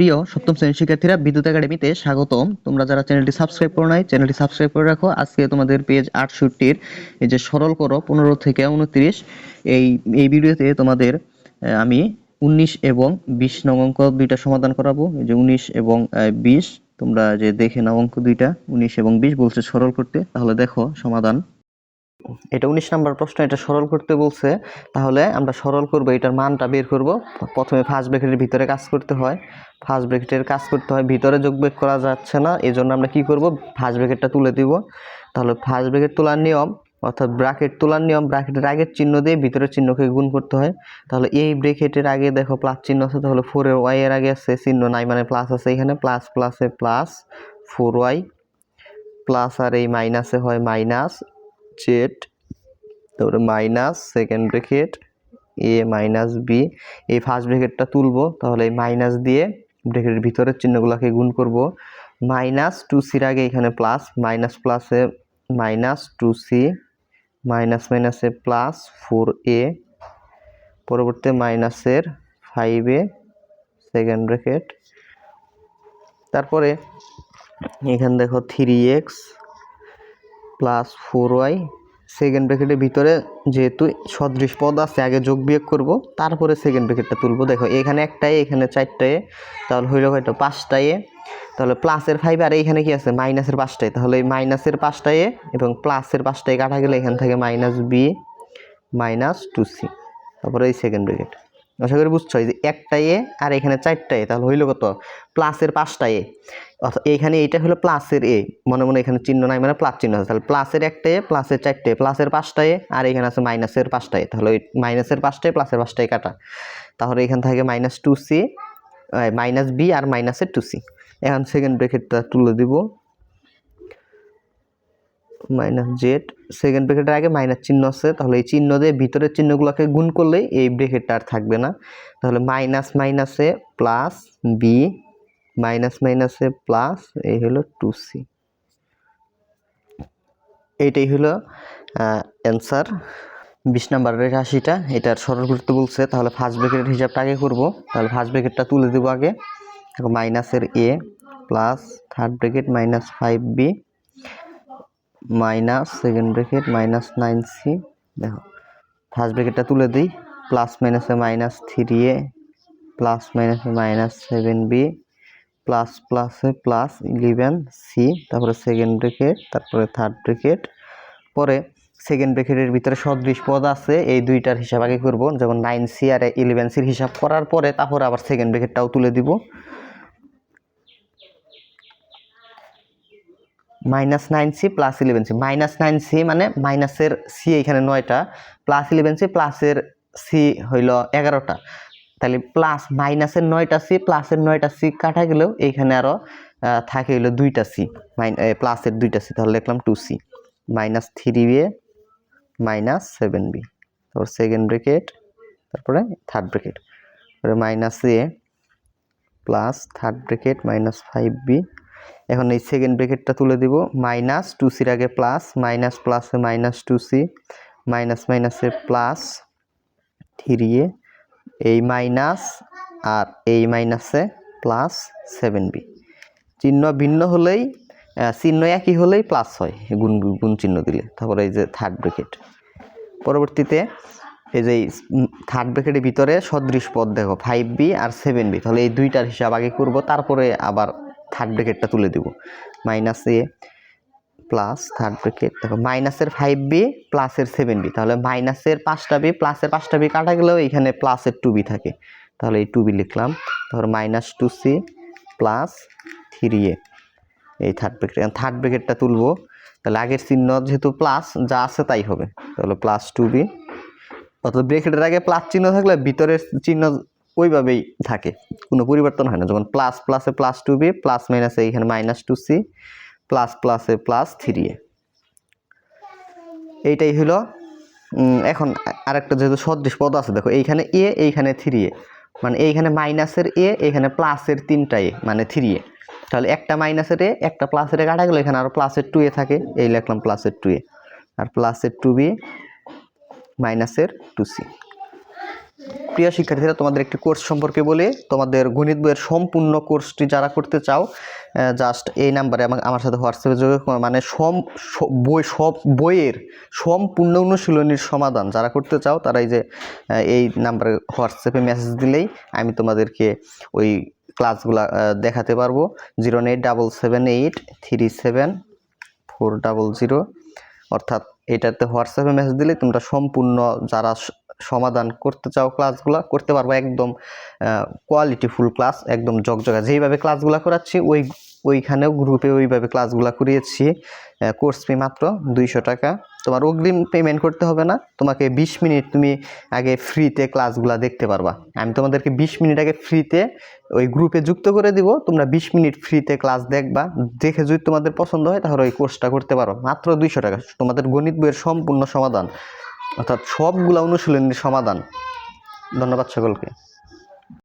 প্রিয় সপ্তম শ্রেণির শিক্ষার্থীরা বিদ্যুৎ একাডেমিতে স্বাগতম। তোমরা যারা চ্যানেলটি সাবস্ক্রাইব করো নাই, চ্যানেলটি সাবস্ক্রাইব করে রাখো। আজকে তোমাদের পেজ আটষট্টির এই যে সরল করো, পনেরো থেকে উনত্রিশ, এই এই ভিডিওতে তোমাদের আমি উনিশ এবং বিশ নং অঙ্ক দুইটা সমাধান করাবো। এই যে উনিশ এবং বিশ, তোমরা যে দেখে নাও অঙ্ক দুইটা, উনিশ এবং বিশ বলছে সরল করতে। তাহলে দেখো সমাধান। এটা উনিশ নাম্বার প্রশ্ন, এটা সরল করতে বলছে। তাহলে আমরা সরল করব, এটার মানটা বের করব। প্রথমে ফার্স্ট ব্র্যাকেটের ভিতরে কাজ করতে হয়। ফার্স্ট ব্র্যাকেটের কাজ করতে হয়, ভিতরে যোগ বিয়োগ করা যাচ্ছে না এই জন্য আমরা কি করব? ফার্স্ট ব্র্যাকেটটা তুলে দিব। তাহলে ফার্স্ট ব্র্যাকেট তোলার নিয়ম, অর্থাৎ ব্র্যাকেট তোলার নিয়ম ব্র্যাকেটের আগের চিহ্ন দিয়ে ভিতরের চিহ্নকে গুণ করতে হয়। তাহলে এই ব্র্যাকেটের আগে দেখো প্লাস চিহ্ন আছে, তাহলে ফোরের ওয়াই এর আগে আছে, চিহ্ন নাই মানে প্লাস আছে এখানে প্লাস প্লাসে প্লাস ফোর ওয়াই প্লাস আর এই মাইনাসে হয় মাইনাস জেড তারপরে minus second bracket A minus B এই ফার্স্ট ব্র্যাকেটটা তুলবো। তাহলে এই মাইনাস দিয়ে ব্র্যাকেটের ভিতরের চিহ্নগুলোকে গুণ করব। মাইনাস টু সির আগে এখানে প্লাস মাইনাস প্লাসে মাইনাস টু সি, মাইনাস মাইনাসে প্লাস ফোর এ পরবর্তী মাইনাসের ফাইভ এ সেকেন্ড ব্র্যাকেট তারপরে এখানে দেখো three X plus four Y second ব্র্যাকেটের ভিতরে যেহেতু সদৃশ পদ আছে, আগে যোগ বিয়োগ করব, তারপরে সেকেন্ড ব্র্যাকেটটা তুলব। দেখো, এখানে একটাই, এখানে চারটায় তাহলে হইল হয়তো পাঁচটায় তাহলে প্লাসের ফাইভ আর এইখানে কি আছে? মাইনাসের পাঁচটায় তাহলে এই মাইনাসের পাঁচটায় এবং প্লাসের পাঁচটায় কাটা গেলে এখান থেকে minus B minus two C তারপরে এই সেকেন্ড ব্র্যাকেট আশা করি বুঝছ? যে একটা এ আর এখানে চারটা এ, তাহলে হইল কত? প্লাসের পাঁচটা এ। অর্থাৎ এইখানে এইটা হলো প্লাসের এ। মনে মনে এখানে চিহ্ন নাই মানে প্লাস চিহ্ন আছে। তাহলে প্লাসের একটা এ, প্লাসের চারটে প্লাসের পাঁচটা এ আর এখানে আছে মাইনাসের পাঁচটা এ। তাহলে ওই মাইনাসের পাঁচটায় প্লাসের পাঁচটায় কাটা। তাহলে এখান থেকে minus two C minus B আর মাইনাসের টু সি। এখন সেকেন্ড ব্র্যাকেটটা তুলে দিব। Minus Z. সেকেন্ড ব্র্যাকেটের আগে মাইনাস চিহ্ন আছে, তাহলে এই চিহ্ন দিয়ে ভিতরের চিহ্নগুলোকে গুণ করলেই এই ব্র্যাকেটটা আর থাকবে না। তাহলে মাইনাস মাইনাসে প্লাস বি মাইনাস মাইনাসে প্লাস এই হলো টু সি এইটাই হলো অ্যান্সার বিশ নাম্বারের রাশিটা এটার সরল করতে বলছে, তাহলে ফার্স্ট ব্র্যাকেটের হিসাবটা আগে করব। তাহলে ফার্স্ট ব্র্যাকেটটা তুলে দেবো আগে। মাইনাসের A plus third bracket minus five B minus second bracket minus nine C দেখো ফার্স্ট ব্র্যাকেটটা তুলে দিই। প্লাস মাইনাসে মাইনাস থ্রি এ প্লাস মাইনাসে মাইনাস সেভেন বি প্লাস প্লাসে প্লাস ইলেভেন সি তারপরে সেকেন্ড ব্র্যাকেট তারপরে থার্ড ব্র্যাকেট পরে সেকেন্ড ব্র্যাকেটের ভিতরে সদৃশ পদ আছে, এই দুইটার হিসাব আগে করব। যেমন নাইন সি আর ইলেভেন সির হিসাব করার পরে তারপরে আবার সেকেন্ড ব্র্যাকেটটাও তুলে দিব। Minus nine C plus eleven C. Minus nine C মানে মাইনাসের সি এখানে নয়টা, প্লাস ইলেভেন সি, প্লাসের সি হইল এগারোটা। তাহলে প্লাস মাইনাসের নয়টা সি, প্লাসের নয়টা সি কাটা গেলেও এইখানে আরও থাকে হইল দুইটা সি। প্লাসের দুইটা সি, তাহলে লিখলাম two C minus three A minus seven B তারপর সেকেন্ড ব্রেকেট তারপরে থার্ড ব্রেকেট তারপরে minus A plus third bracket minus five B এখন এই সেকেন্ড ব্রেকেটটা তুলে দিব মাইনাস টু সির আগে প্লাস মাইনাস প্লাসে মাইনাস টু সি মাইনাস মাইনাসে প্লাস থ্রি এ এই মাইনাস আর এই মাইনাসে প্লাস সেভেন বি চিহ্ন ভিন্ন হলেই চিহ্ন একই হলেই প্লাস হয়, গুণ গুণ চিহ্ন দিলে। তারপরে এই যে থার্ড ব্রেকেট পরবর্তীতে এই যে থার্ড ব্রেকেটের ভিতরে সদৃশ পদ দেখো ফাইভ বি আর সেভেন বি তাহলে এই দুইটার হিসাব আগে করব, তারপরে আবার থার্ড ব্রেকেটটা তুলে দিব। Minus A plus third bracket দেখো মাইনাসের ফাইভ বি প্লাসের সেভেন বি তাহলে মাইনাসের পাঁচটা বি প্লাসের পাঁচটা বি কাটা গেলেও এখানে প্লাসের টু বি থাকে। তাহলে এই টু বি লিখলাম তারপর minus two C plus three A এই থার্ড ব্রেকেট থার্ড ব্রেকেটটা তুলবো। তাহলে আগের চিহ্ন যেহেতু প্লাস যা আছে তাই হবে। তাহলে প্লাস টু বি অর্থাৎ ব্রেকেটের আগে প্লাস চিহ্ন থাকলে ভিতরের চিহ্ন ওইভাবেই থাকে। কোনো পরিবর্তন হয় না। যেমন প্লাস প্লাসে প্লাস টু বি প্লাস মাইনাসে এইখানে মাইনাস টু সি প্লাস প্লাসে প্লাস থ্রি এ এইটাই হলো এখন আরেকটা যেহেতু সদৃশ পদ আছে, দেখো এইখানে এ এইখানে থ্রি এ মানে এইখানে মাইনাসের এ এখানে প্লাসের তিনটা এ মানে থ্রি এ তাহলে একটা মাইনাসের এ একটা প্লাসের এ কাটা গেলো, এখানে আরও প্লাসের টু এ থাকে। এই লিখলাম প্লাসের টু এ আর প্লাসের টু বি মাইনাসের টু সি প্রিয় শিক্ষার্থীরা, তোমাদের একটি কোর্স সম্পর্কে বলি। তোমাদের গণিত বইয়ের সম্পূর্ণ কোর্সটি যারা করতে চাও জাস্ট এই নাম্বারে আমার আমার সাথে হোয়াটসঅ্যাপে যোগাযোগ। মানে সম বই সব বইয়ের সম্পূর্ণ অনুশীলনীর সমাধান যারা করতে চাও, তারা এই যে এই নাম্বারে হোয়াটসঅ্যাপে মেসেজ দিলেই আমি তোমাদেরকে ওই ক্লাসগুলা দেখাতে পারব। Zero eight double seven eight three seven four double zero. অর্থাৎ এটাতে হোয়াটসঅ্যাপে মেসেজ দিলে তোমরা সম্পূর্ণ যারা সমাধান করতে চাও ক্লাসগুলো করতে পারব একদম কোয়ালিটিফুল ক্লাস একদম জগজগা। যেইভাবে ক্লাসগুলো করাচ্ছি, ওই, ওইখানেও গ্রুপে ওইভাবে ক্লাসগুলো করিয়েছি। কোর্স ফি মাত্র দুইশো টাকা। তোমার অগ্রিম পেমেন্ট করতে হবে না। তোমাকে বিশ মিনিট তুমি আগে ফ্রিতে ক্লাসগুলো দেখতে পারবা। আমি তোমাদেরকে বিশ মিনিট আগে ফ্রিতে ওই গ্রুপে যুক্ত করে দিব। তোমরা বিশ মিনিট ফ্রিতে ক্লাস দেখবা। দেখে যদি তোমাদের পছন্দ হয়, তাহলে ওই কোর্সটা করতে পারো। মাত্র দুইশো টাকা। তোমাদের গণিত বইয়ের সম্পূর্ণ সমাধান। অর্থাৎ সবগুলো অনুশীলনের সমাধান। ধন্যবাদ সকলকে।